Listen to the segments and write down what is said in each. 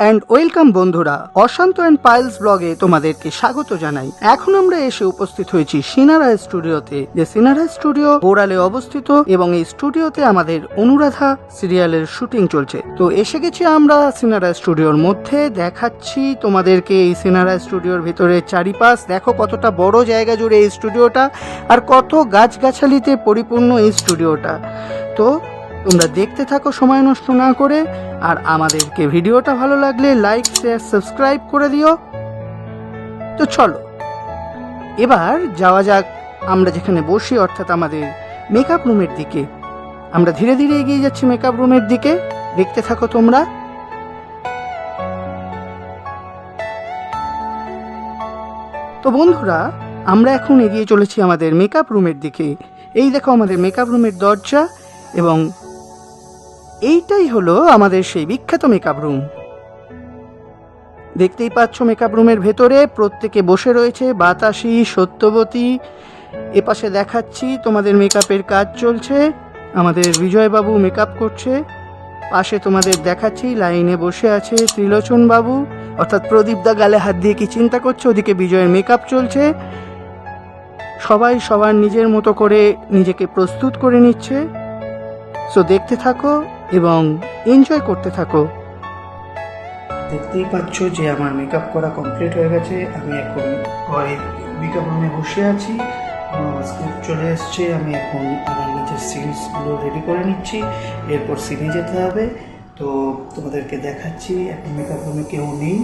And welcome বন্ধুরা। অশান্ত and piles ব্লগে তোমাদেরকে স্বাগত জানাই। এখন আমরা এসে উপস্থিত হয়েছি সিনারা স্টুডিওতে। যে সিনারা স্টুডিও বোরালে অবস্থিত এবং এই স্টুডিওতে আমাদের অনুরাধা সিরিয়ালের শুটিং চলছে। তো এসে গেছি আমরা সিনারা স্টুডিওর মধ্যে। দেখাচ্ছি তোমাদেরকে এই সিনারা স্টুডিওর ভিতরে চারিপাশ। দেখো কতটা বড় জায়গা জুড়ে এই স্টুডিওটা আর কত গাছগাছালিতে পরিপূর্ণ এই স্টুডিওটা। তো তোমরা দেখতে থাকো সময় নষ্ট না করে, আর আমাদেরকে ভিডিওটা ভালো লাগলে লাইক শেয়ার সাবস্ক্রাইব করে দিও। তো চলো, এবার যাওয়া যাক আমরা যেখানে বসি, অর্থাৎ আমাদের মেকআপ রুমের দিকে। আমরা ধীরে ধীরে এগিয়ে যাচ্ছি মেকআপ রুমের দিকে। দেখতে থাকো তোমরা। তো বন্ধুরা, আমরা এখন এগিয়ে চলেছি আমাদের মেকআপ রুমের দিকে। এই দেখো আমাদের মেকআপ রুমের দরজা এবং এইটাই হলো আমাদের সেই বিখ্যাত মেকআপ রুম দেখতেই পাচ্ছ মেকআপ রুমের ভেতরে প্রত্যেকে বসে রয়েছে, বাতাসি, সত্যবতী। এপাশে দেখাচ্ছি তোমাদের মেকআপের কাজ চলছে, আমাদের বিজয়বাবু মেকআপ করছে। পাশে তোমাদের দেখাচ্ছি, লাইনে বসে আছে ত্রিলোচন বাবু অর্থাৎ প্রদীপ দা গালে হাত দিয়ে কি চিন্তা করছে? ওদিকে বিজয়ের মেকআপ চলছে। সবাই সবার নিজের মতো করে নিজেকে প্রস্তুত করে নিচ্ছে। সো দেখতে থাকো এবং এনজয় করতে থাকো। দেখতেই পাচ্ছ যে আমার মেকআপ করা কমপ্লিট হয়ে গেছে। আমি এখন ঘরে মেকআপ রুমে বসে আছি। স্ক্রিপ্ট চলে এসছে। আমি এখন আমার নিজের সিনসগুলো রেডি করে নিচ্ছি। এরপর সিনে যেতে হবে। তো তোমাদেরকে দেখাচ্ছি, এখন মেকআপ রুমে কেউ নেই।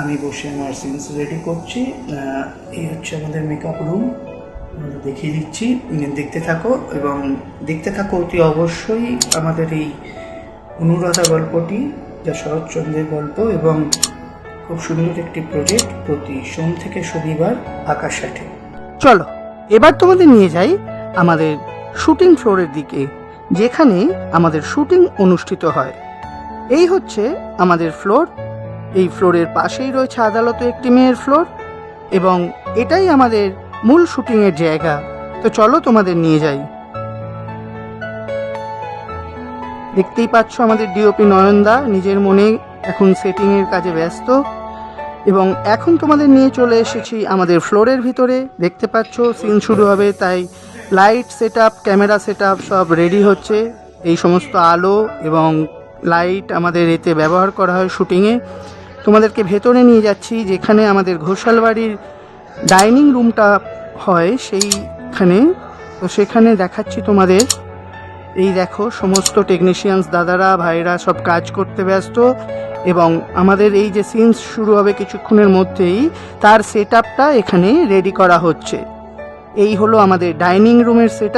আমি বসে আমার সিনস রেডি করছি। এই হচ্ছে আমাদের মেকআপ রুম দেখিয়ে দিচ্ছি। দেখতে থাকো এবং দেখতে থাকো অতি অবশ্যই আমাদের এই অনুরাধা গল্পটি যা শরৎচন্দ্রের গল্প এবং খুব সুন্দর একটি প্রজেক্ট প্রতি সোম থেকে শনিবার আকাশ আটে চলো, এবার তোমাদের নিয়ে যাই আমাদের শুটিং ফ্লোরের দিকে, যেখানে আমাদের শুটিং অনুষ্ঠিত হয়। এই হচ্ছে আমাদের ফ্লোর এই ফ্লোরের পাশেই রয়েছে আদালতে একটি মেয়ের ফ্লোর এবং এটাই আমাদের মূল শুটিংয়ের জায়গা। তো চলো তোমাদের নিয়ে যাই। দেখতেই পাচ্ছ আমাদের ডিওপি নয়নদা নিজের মনে এখন সেটিংয়ের কাজে ব্যস্ত। এবং এখন তোমাদের নিয়ে চলে এসেছি আমাদের ফ্লোরের ভিতরে। দেখতে পাচ্ছ সিন শুরু হবে, তাই light set up camera set up সব রেডি হচ্ছে। এই সমস্ত আলো এবং লাইট আমাদের এতে ব্যবহার করা হয় শুটিংয়ে তোমাদেরকে ভেতরে নিয়ে যাচ্ছি, যেখানে আমাদের ঘোষাল বাড়ির ডাইনিং রুমটা হয় সেইখানে। তো সেখানে দেখাচ্ছি তোমাদের এই দেখো, সমস্ত টেকনিশিয়ানস দাদারা ভাইরা সব কাজ করতে ব্যস্ত এবং আমাদের এই যে সিনস শুরু হবে কিছুক্ষণের মধ্যেই, তার সেট এখানে রেডি করা হচ্ছে। এই হলো আমাদের ডাইনিং রুমের সেট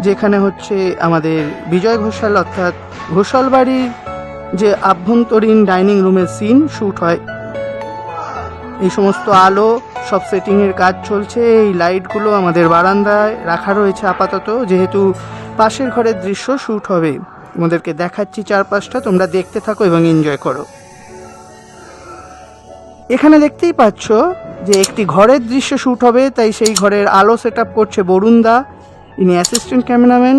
যেখানে হচ্ছে আমাদের বিজয় ঘোষাল, অর্থাৎ ঘোষাল বাড়ির যে আভ্যন্তরীণ ডাইনিং রুমের সিন শ্যুট হয়। এই সমস্ত আলো, সব সেটিংয়ের কাজ চলছে, এই লাইটগুলো আমাদের বারান্দায় রাখা রয়েছে আপাতত, যেহেতু পাশের ঘরের দৃশ্য শ্যুট হবে। তোমাদেরকে দেখাচ্ছি চারপাশটা, তোমরা দেখতে থাকো এবং এনজয় করো। এখানে দেখতেই পাচ্ছ যে একটি ঘরের দৃশ্য শ্যুট হবে, তাই সেই ঘরের আলো সেট করছে বরুণ দা ইনি অ্যাসিস্ট্যান্ট ক্যামেরাম্যান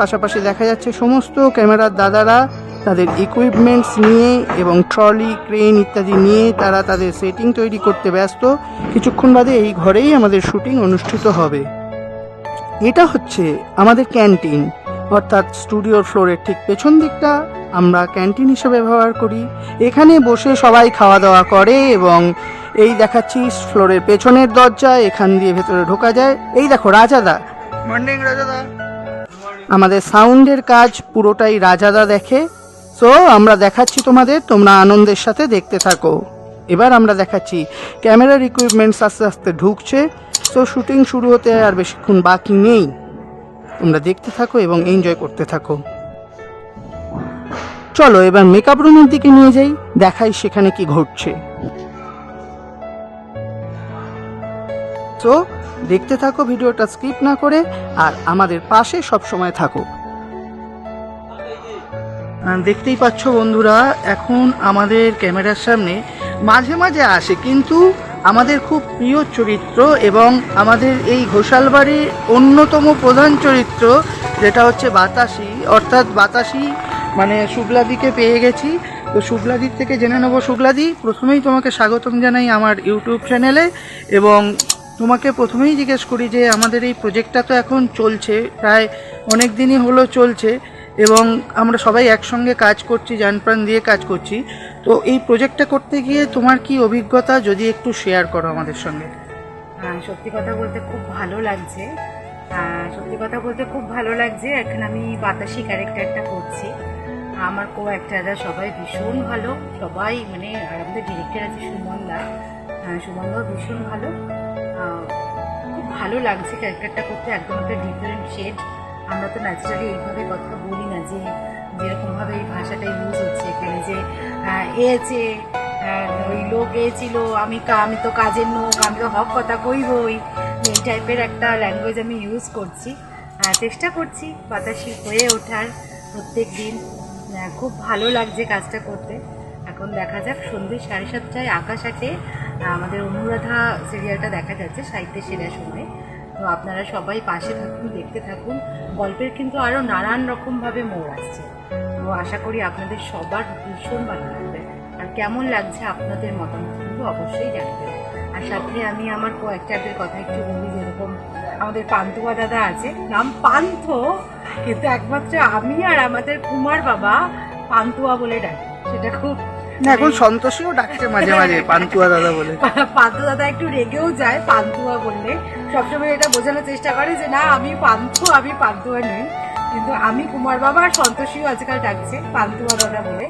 পাশাপাশি দেখা যাচ্ছে সমস্ত ক্যামেরার দাদারা। তাদের ইকুইপমেন্টস নিয়ে এবং ট্রলি ক্রেন ইত্যাদি নিয়ে তারা তাদের সেটিং তৈরি করতে ব্যস্ত। কিছুক্ষণ বাদে এই ঘরেই আমাদের শুটিং অনুষ্ঠিত হবে। এটা হচ্ছে আমাদের ক্যান্টিন অর্থাৎ স্টুডিওর ফ্লোরের ঠিক পেছন দিকটা আমরা ক্যান্টিন হিসেবে ব্যবহার করি। এখানে বসে সবাই খাওয়া দাওয়া করে এবং এই দেখাচ্ছি ফ্লোরের পেছনের দরজা এখান দিয়ে ভেতরে ঢোকা যায়। এই দেখো রাজাদা। মর্নিং রাজাদা। আমাদের সাউন্ডের কাজ পুরোটাই রাজাদা দেখে। সো আমরা দেখাচ্ছি তোমাদের, তোমরা আনন্দের সাথে দেখতে থাকো। এবার আমরা দেখাচ্ছি, ক্যামেরার ইকুইপমেন্টস আস্তে আস্তে ঢুকছে। সো শুটিং শুরু হতে আর বেশিক্ষণ বাকি নেই। তোমরা দেখতে থাকো এবং এনজয় করতে থাকো। চলো, এবার মেকআপ রুমের দিকে নিয়ে যাই, দেখাই সেখানে কি ঘটছে। তো দেখতে থাকো ভিডিওটা স্কিপ না করে, আর আমাদের পাশে সব সময় থাকো। দেখতেই পাচ্ছ বন্ধুরা, এখন আমাদের ক্যামেরার সামনে মাঝে মাঝে আসে, কিন্তু আমাদের খুব প্রিয় চরিত্র এবং আমাদের এই ঘোষালবাড়ির অন্যতম প্রধান চরিত্র, যেটা হচ্ছে বাতাসি, অর্থাৎ বাতাসি মানে শুক্লাদিকে পেয়ে গেছি। তো শুক্লাদির থেকে জেনে নেব, শুক্লাদি, প্রথমেই তোমাকে স্বাগতম জানাই আমার ইউটিউব চ্যানেলে এবং তোমাকে প্রথমেই জিজ্ঞেস করি যে আমাদের এই প্রজেক্টটা তো এখন চলছে, প্রায় অনেক দিনই হলো চলছে। এবং আমরা সবাই একসঙ্গে কাজ করছি প্রাণ দিয়ে কাজ করছি। তো এই প্রজেক্টটা করতে গিয়ে তোমার কি অভিজ্ঞতা যদি একটু শেয়ার করো আমাদের সঙ্গে? আহ, সত্যি কথা বলতে খুব ভালো লাগছে। সত্যি কথা বলতে খুব ভালো লাগছে। এখন আমি বাতাসি ক্যারেক্টারটা করছি। আমার কো অ্যাক্টাররা সবাই ভীষণ ভালো। সবাই মানে আমাদের ডিরেক্টর আছে সুমন দা। আহ, সুমন দাও ভীষণ ভালো। খুব ভালো লাগছে ক্যারেক্টারটা করতে। একদম একটা ডিফারেন্ট শেড আমরা তো ন্যাচারালি এইভাবে কথা বলি না যে যেরকমভাবে এই ভাষাটা ইউজ হচ্ছে এখানে যে আহ, এ আছে ওই লোক এ ছিল আমি আমি তো কাজের লোক আমি তো হক কথা কইবই এই টাইপের একটা ল্যাঙ্গুয়েজ আমি ইউজ করছি। চেষ্টা করছি বাতাসি হয়ে ওঠার প্রত্যেক দিন। খুব ভালো লাগছে কাজটা করতে। এখন দেখা যাক সন্ধ্যে সাড়ে সাতটায় আকাশ আছে আমাদের অনুরাধা সিরিয়ালটা দেখা যাচ্ছে সাহিত্যের সেরা সময় তো আপনারা সবাই পাশে থাকুন দেখতে থাকুন। গল্পের কিন্তু আরও নানান রকমভাবে মোড় আসছে। তো আশা করি আপনাদের সবার ভীষণ ভালো লাগবে। আর কেমন লাগছে আপনাদের মতামত কিন্তু অবশ্যই জানাবেন। আর সাথে আমি আমার কয়েকটাদের কথা একটু বলি যেরকম আমাদের পান্তুয়া দাদা আছে নাম পান্থ কিন্তু একমাত্র আমি আর আমাদের কুমার বাবা পান্তুয়া বলে ডাকি। সেটা খুব এখন সন্তোষীও ডাকছে মাঝে মাঝে পান্তুয়া দাদা বলে। পান্তু দাদা একটু রেগেও যায় পান্তুয়া বললে। সবসময় এটা বোঝানোর চেষ্টা করে যে না, আমি পান্থু, আমি পান্তুয়া নই। কিন্তু আমি কুমার বাবা আর সন্তোষীও আজকাল ডাকছে পান্তুয়া দাদা বলে।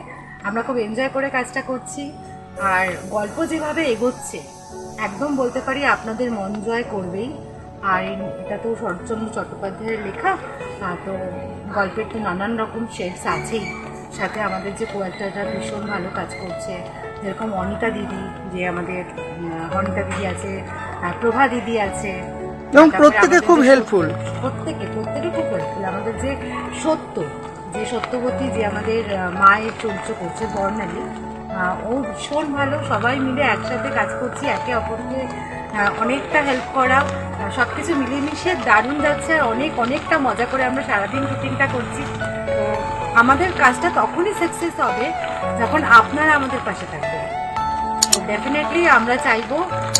আমরা খুব এনজয় করে কাজটা করছি। আর গল্প যেভাবে এগোচ্ছে, একদম বলতে পারি আপনাদের মন জয় করবেই। আর এটা তো শরৎচন্দ্র চট্টোপাধ্যায়ের লেখা তো গল্পের তো নানান রকম শেডস আছেই। সাথে আমাদের যে কোয়াক্টাররা ভীষণ ভালো কাজ করছে, যেরকম অনিতা দিদি, যে আমাদের অনিতা দিদি আছে প্রভা দিদি আছে। এবং প্রত্যেকে খুব হেল্পফুল প্রত্যেকে প্রত্যেকে খুব হেল্পফুল আমাদের যে সত্য যে সত্যবতী যে আমাদের মায়ের চরিত্র করছে বর্ণালী ও ভীষণ ভালো। সবাই মিলে একসাথে কাজ করছি একে অপরকে অনেকটা হেল্প করা। সব কিছু মিলেমিশে দারুণ যাচ্ছে। আর অনেক অনেকটা মজা করে আমরা সারাদিন শুটিংটা করছি। তো আমাদের কাজটা তখনই সাকসেস হবে যখন আপনারা আমাদের পাশে থাকবেন। ডেফিনেটলি আমরা চাইব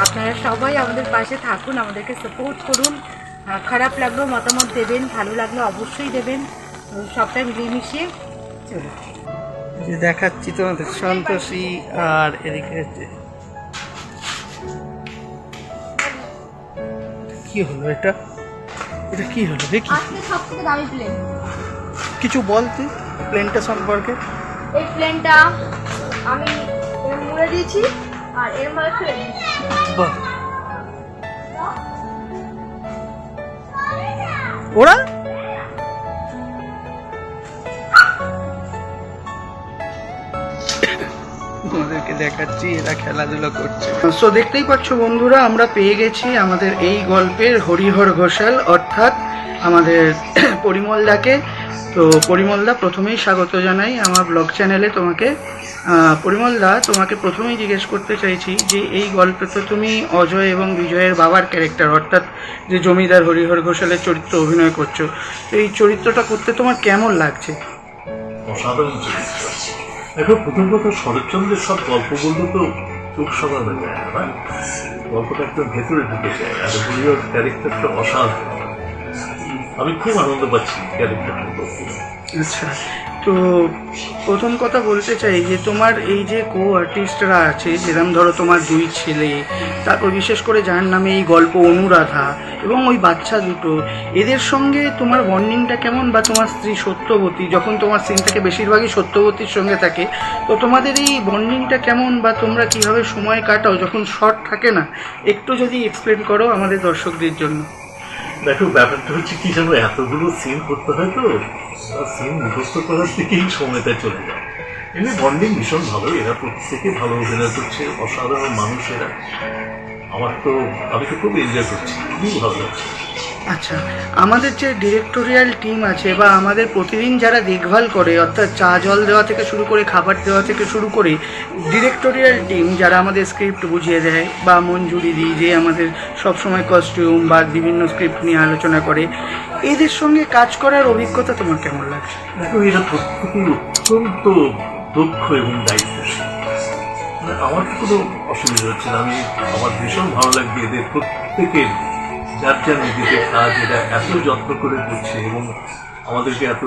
আপনারা সবাই আমাদের পাশে থাকুন আমাদেরকে সাপোর্ট করুন। খারাপ লাগলেও মতামত দেবেন ভালো লাগলে অবশ্যই দেবেন। সবটা মিলিয়ে মিশিয়ে চলুন যে দেখাচ্ছি তোমাদের সন্তোষী আর এদিকে কি হলো এটা? এটা কি হলো? দেখি। আজকে সব দামি প্লেন কিছু বল তুই প্লেনটা সম্পর্কে। এই প্লেনটা আমি মুড়ে দিয়েছি। আর এর মধ্যে বাহ। ওরা? তোমাদেরকে দেখাচ্ছি এরা খেলাধুলা করছে। সো দেখতেই পাচ্ছ বন্ধুরা আমরা পেয়ে গেছি আমাদের এই গল্পের হরিহর ঘোষাল অর্থাৎ আমাদের পরিমলদাকে। তো পরিমলদা, প্রথমেই স্বাগত জানাই আমার ব্লগ চ্যানেলে তোমাকে। পরিমলদা, তোমাকে প্রথমেই জিজ্ঞেস করতে চাইছি যে এই গল্পে তো তুমি অজয় এবং বিজয়ের বাবার ক্যারেক্টার অর্থাৎ যে জমিদার হরিহর ঘোষালের চরিত্র অভিনয় করছ, তো এই চরিত্রটা করতে তোমার কেমন লাগছে? অসাধারণ চরিত্র। দেখো, প্রথম কথা, শরৎচন্দ্রের সব গল্প গল্পগুলো তো চোখ না? গল্পটা একদম ভেতরে ঢুকে যায়, আর হরিহর ক্যারেক্টারটা অসাধারণ। আমি খুব আনন্দ পাচ্ছি আচ্ছা তো প্রথম কথা বলতে চাই যে তোমার এই যে কো আর্টিস্টরা আছে যেরকম ধরো তোমার দুই ছেলে, তারপর বিশেষ করে যার নামে এই গল্প অনুরাধা এবং ওই বাচ্চা দুটো, এদের সঙ্গে তোমার বন্ডিংটা কেমন বা তোমার স্ত্রী সত্যবতী, যখন তোমার সিন থেকে বেশিরভাগই সত্যবতীর সঙ্গে থাকে, তো তোমাদের এই বন্ডিংটা কেমন বা তোমরা কীভাবে সময় কাটাও যখন শর্ট থাকে না? একটু যদি এক্সপ্লেন করো আমাদের দর্শকদের জন্য। দেখো, ব্যাপারটা হচ্ছে কি জানো, এতগুলো সিন করতে হয় তো সিন মুখস্থ করার থেকেই সময়টা চলে যায়। এমনি বন্ডিং ভীষণ ভালো, এরা প্রত্যেকে ভালো অভিনয় করছে, অসাধারণ মানুষেরা আমার তো, আমি তো খুব এনজয় করছি, খুবই ভালো লাগছে। আচ্ছা আমাদের যে ডিরেক্টোরিয়াল টিম আছে বা আমাদের প্রতিদিন যারা দেখভাল করে, অর্থাৎ চা জল দেওয়া থেকে শুরু করে, খাবার দেওয়া থেকে শুরু করে ডিরেক্টোরিয়াল টিম যারা আমাদের স্ক্রিপ্ট বুঝিয়ে দেয় বা মঞ্জুরি দিই যে আমাদের সবসময় কস্টিউম বা বিভিন্ন স্ক্রিপ্ট নিয়ে আলোচনা করে, এদের সঙ্গে কাজ করার অভিজ্ঞতা তোমার কেমন লাগছে? দেখো, এরা প্রত্যেকেই অত্যন্ত দক্ষ এবং দায়িত্বশীল। মানে আমার তো কোনো অসুবিধা হচ্ছে না। আমি, আমার ভীষণ ভালো লাগবে এদের প্রত্যেকের যার নিজেদের কাজ এটা এত যত্ন করে করছে এবং আমাদেরকে এত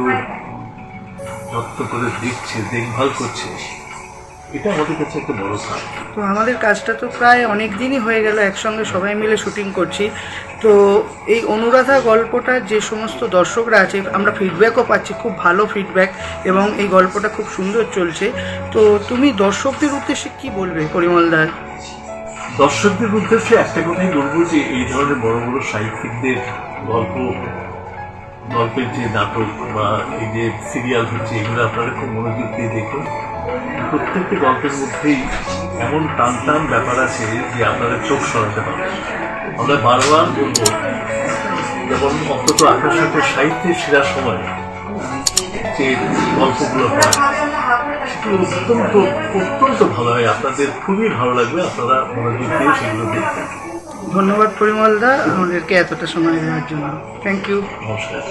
যত্ন করে দেখছে, দেখভাল করছে, এটা আমাদের কাছে একটা বড় কাজ তো আমাদের কাজটা তো প্রায় অনেক দিনই হয়ে গেল, একসঙ্গে সবাই মিলে শুটিং করছি। তো এই অনুরাধা গল্পটা যে সমস্ত দর্শকরা আছে, আমরা ফিডব্যাকও পাচ্ছি, খুব ভালো ফিডব্যাক এবং এই গল্পটা খুব সুন্দর চলছে। তো তুমি দর্শকদের উদ্দেশ্যে কি বলবে, পরিমল দাস দর্শকদের উদ্দেশ্যে একটা কথাই বলব যে এই ধরনের বড় বড় সাহিত্যিকদের গল্প, গল্পের যে নাটক বা এই যে সিরিয়াল হচ্ছে, এগুলো আপনারা খুব মনোযোগ দিয়ে দেখুন। প্রত্যেকটি গল্পের মধ্যেই এমন টান টান ব্যাপার আছে যে আপনারা চোখ সরাতে পারবেন আমরা বারবার বলব যেমন অন্তত আকাশ সাহিত্যের সেরা সময় যে গল্পগুলো হয় অত্যন্ত অত্যন্ত ভালো হয় আপনাদের খুবই ভালো লাগবে আপনারা মনোযোগ দিয়ে সেগুলো দেখবেন ধন্যবাদ পরিমল দা আমাদেরকে এতটা সময় দেওয়ার জন্য। থ্যাংক ইউ নমস্কার।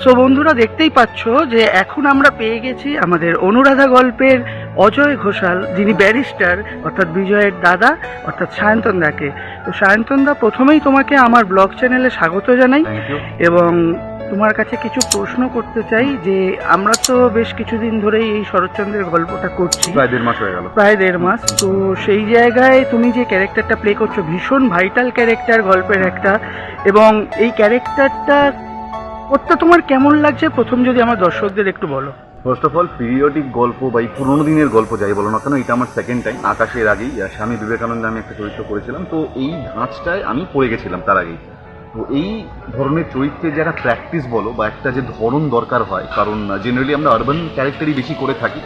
সো বন্ধুরা দেখতেই পাচ্ছ যে এখন আমরা পেয়ে গেছি আমাদের অনুরাধা গল্পের অজয় ঘোষাল যিনি ব্যারিস্টার অর্থাৎ বিজয়ের দাদা অর্থাৎ সায়ন্তনদাকে তো সায়ন্তনদা প্রথমেই তোমাকে আমার ব্লগ চ্যানেলে স্বাগত জানাই। এবং তোমার কাছে কিছু প্রশ্ন করতে চাই যে আমরা তো বেশ কিছুদিন ধরেই এই শরৎচন্দ্রের গল্পটা করছি। প্রায় দেড় মাস হয়ে গেল। প্রায় দেড় মাস। তো সেই জায়গায় তুমি যে ক্যারেক্টারটা প্লে করছ ভীষণ ভাইটাল ক্যারেক্টার গল্পের একটা। এবং এই ক্যারেক্টারটা করতে তোমার কেমন লাগছে? প্রথম যদি আমার দর্শকদের একটু বলো। ফার্স্ট অফ অল পিরিয়ডিক গল্প বা এই পুরোনো দিনের গল্প যাই বলো না কেন, এটা আমার সেকেন্ড টাইম আকাশের আগেই স্বামী বিবেকানন্দ আমি একটা চরিত্র করেছিলাম, তো এই ধাঁচটায় আমি পড়ে গেছিলাম তার আগেই। তো এই ধরনের চরিত্রে যারা প্র্যাকটিস বলো, বা একটা যে ধরন দরকার হয়, কারণ জেনারেলি আমরা আরবান ক্যারেক্টারই বেশি করে থাকি,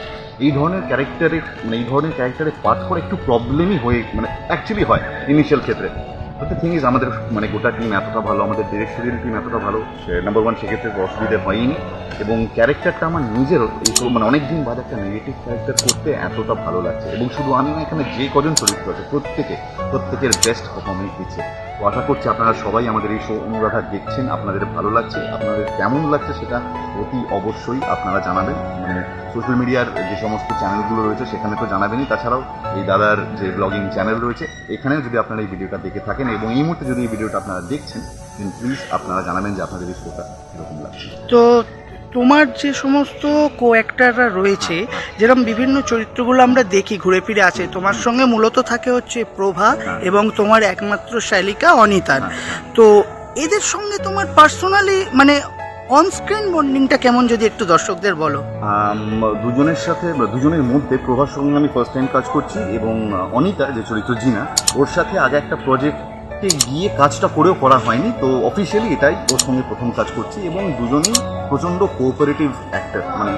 এই ধরনের ক্যারেক্টারে মানে এই ধরনের ক্যারেক্টারে পাঠ করা একটু প্রবলেমই হয়ে মানে অ্যাকচুয়ালি হয় ইনিশিয়াল ক্ষেত্রে। বাট দ্য থিং ইজ আমাদের মানে গোটা টিম এতটা ভালো, আমাদের ডিরেক্টরিয়াল টিম এতটা ভালো নাম্বার ওয়ান সেক্ষেত্রে অসুবিধে হয়নি। এবং ক্যারেক্টারটা আমার নিজের মানে অনেকদিন বাদ একটা নেগেটিভ ক্যারেক্টার করতে এতটা ভালো লাগছে। এবং শুধু আমি না, এখানে যে কজন চরিত্র আছে, প্রত্যেকে, প্রত্যেকের বেস্ট পারফরমেন্স দিচ্ছে। আশা করছি আপনারা সবাই আমাদের এই শো অনুরাধা দেখছেন, আপনাদের ভালো লাগছে, আপনাদের কেমন লাগছে সেটা অতি অবশ্যই আপনারা জানাবেন। মানে সোশ্যাল মিডিয়ার যে সমস্ত চ্যানেলগুলো রয়েছে সেখানে তো জানাবেনই। তাছাড়াও এই দাদার যে ব্লগিং চ্যানেল রয়েছে, এখানেও যদি আপনারা এই ভিডিওটা দেখে থাকেন এবং এই মুহূর্তে যদি এই ভিডিওটা আপনারা দেখছেন প্লিজ আপনারা জানাবেন যে আপনাদের এই শোটা কীরকম লাগছে। তো তোমার যে সমস্ত কো অ্যাক্টাররা রয়েছে যেরকম বিভিন্ন চরিত্রগুলো আমরা দেখি ঘুরে ফিরে আছে তোমার সঙ্গে মূলত থাকে হচ্ছে প্রভা এবং তোমার একমাত্র শালিকা অনিতার। তো এদের সঙ্গে তোমার পার্সোনালি মানে অনস্ক্রিন বন্ডিংটা কেমন যদি একটু দর্শকদের বলো? দুজনের সাথে দুজনের মধ্যে প্রভার সঙ্গে আমি ফার্স্ট টাইম কাজ করছি এবং অনিতা যে চরিত্র জিনা ওর সাথে আগে একটা প্রজেক্টে গিয়ে কাজটা করেও করা হয়নি তো অফিসিয়ালি এটাই ওর সঙ্গে প্রথম কাজ করছি এবং দুজনেই প্রচণ্ড কোঅপারেটিভ অ্যাক্টার মানে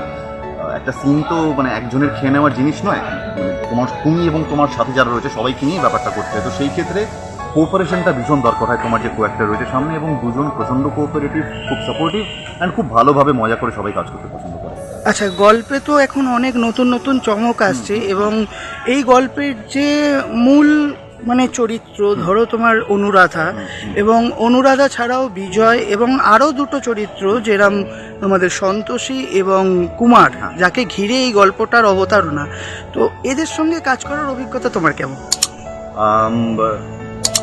একটা সিন তো মানে একজনের খেয়ে নেওয়ার জিনিস নয় মানে তোমার তুমি এবং তোমার সাথে যারা রয়েছে সবাইকে নিয়ে ব্যাপারটা করতে হয়। তো সেই ক্ষেত্রে কোঅপারেশনটা ভীষণ দরকার হয় তোমার যে কো অ্যাক্টার রয়েছে সামনে এবং দুজন প্রচণ্ড কোঅপারেটিভ খুব সাপোর্টিভ অ্যান্ড খুব ভালোভাবে মজা করে সবাই কাজ করতে পছন্দ করে। আচ্ছা গল্পে তো এখন অনেক নতুন নতুন চমক আসছে এবং এই গল্পের যে মূল মানে চরিত্র ধরো তোমার অনুরাধা এবং অনুরাধা ছাড়াও বিজয় এবং আরও দুটো চরিত্র যেরম তোমাদের সন্তোষী এবং কুমার যাকে ঘিরে এই গল্পটার অবতারণা। তো এদের সঙ্গে কাজ করার অভিজ্ঞতা তোমার কেমন?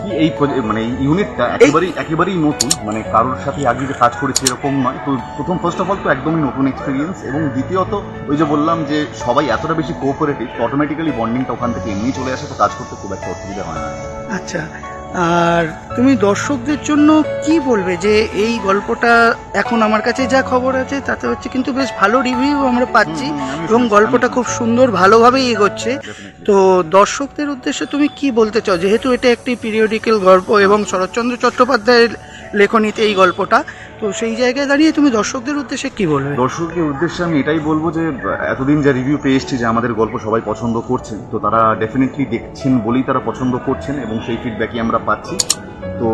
কি এই মানে ইউনিটটা একেবারেই একেবারেই নতুন? মানে কারোর সাথে আগে যে কাজ করেছি এরকম নয়। তো প্রথম ফার্স্ট অফ অল তো একদমই নতুন এক্সপিরিয়েন্স এবং দ্বিতীয়ত ওই যে বললাম যে সবাই এতটা বেশি কোঅপারেটিভ অটোমেটিক্যালি বন্ডিংটা ওখান থেকে এমনি চলে আসে তো কাজ করতে খুব একটা অসুবিধা হয় না। আচ্ছা। আর তুমি দর্শকদের জন্য কি বলবে যে এই গল্পটা এখন আমার কাছে যা খবর আছে তাতে হচ্ছে কিন্তু বেশ ভালো রিভিউ আমরা পাচ্ছি এবং গল্পটা খুব সুন্দর ভালোভাবেই এগোচ্ছে. তো দর্শকদের উদ্দেশ্যে তুমি কি বলতে চাও? যেহেতু এটা একটি পিরিয়ডিক্যাল গল্প এবং শরৎচন্দ্র চট্টোপাধ্যায়ের লেখনীতে এই গল্পটা তো সেই জায়গায় দাঁড়িয়ে তুমি দর্শকদের উদ্দেশ্যে কি বলবে? দর্শকদের উদ্দেশ্যে আমি এটাই বলব যে এতদিন যা রিভিউ পেয়ে এসেছি যে আমাদের গল্প সবাই পছন্দ করছেন তো তারা ডেফিনেটলি দেখছেন বলেই তারা পছন্দ করছেন এবং সেই ফিডব্যাকই আমরা পাচ্ছি। তো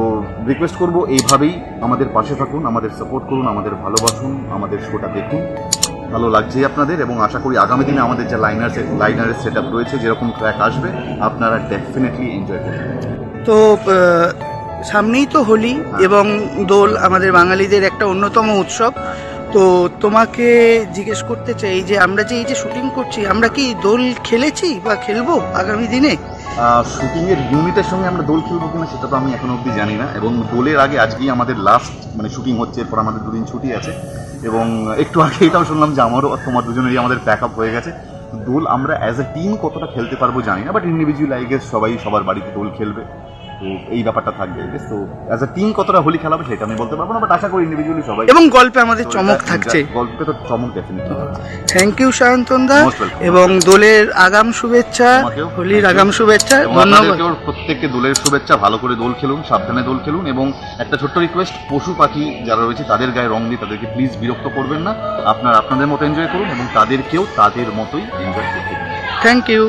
রিকোয়েস্ট করব এইভাবেই আমাদের পাশে থাকুন আমাদের সাপোর্ট করুন আমাদের ভালোবাসুন আমাদের শোটা দেখুন। ভালো লাগছে আপনাদের এবং আশা করি আগামী দিনে আমাদের যে লাইনার লাইনারের সেট আপ রয়েছে যেরকম ট্র্যাক আসবে আপনারা ডেফিনেটলি এনজয় করবেন। তো সামনেই তো হোলি এবং দোল আমাদের বাঙালিদের একটা অন্যতম উৎসব। তো তোমাকে জিজ্ঞেস করতে চাই যে আমরা যে এই যে শুটিং করছি, আমরা কি দোল খেলেছি বা খেলব আগামী দিনে? শুটিং এর ইউনিটের সঙ্গে আমরা দোল খেলব কিনা সেটা তো আমি এখনও অবধি জানি না। এবং দোলের আগে আজকেই আমাদের লাস্ট মানে শুটিং হচ্ছে, এরপর আমাদের দুদিন ছুটি আছে। এবং একটু আগে এটাও শুনলাম যে আমারও তোমার দুজনেরই আমাদের প্যাক আপ হয়ে গেছে। দোল আমরা অ্যাজ এ টিম কতটা খেলতে পারব জানি না বাট ইন্ডিভিজুয়াল আই সবাই সবার বাড়িতে দোল খেলবে। এই ব্যাপারটা থাকবে। তো অ্যাজ এ টিম কতটা হোলি খেলাবে সেটা আমি বলতে পারব না বাট আশা করি ইন্ডিভিজুয়ালি সবাই এবং গল্পে আমাদের চমক থাকছে। গল্পে তো চমক definitely thank you Sayantan da এবং দোলের আগাম শুভেচ্ছা হোলির আগাম শুভেচ্ছা ধন্যবাদ। প্রত্যেককে দোলের শুভেচ্ছা ভালো করে দোল খেলুন সাবধানে দোল খেলুন এবং একটা ছোট্ট রিকোয়েস্ট পশু পাখি যারা রয়েছে তাদের গায়ে রং দিয়ে তাদেরকে প্লিজ বিরক্ত করবেন না। আপনার আপনাদের মতো এনজয় করুন এবং তাদেরকেও তাদের মতোই এনজয় করতে থ্যাংক ইউ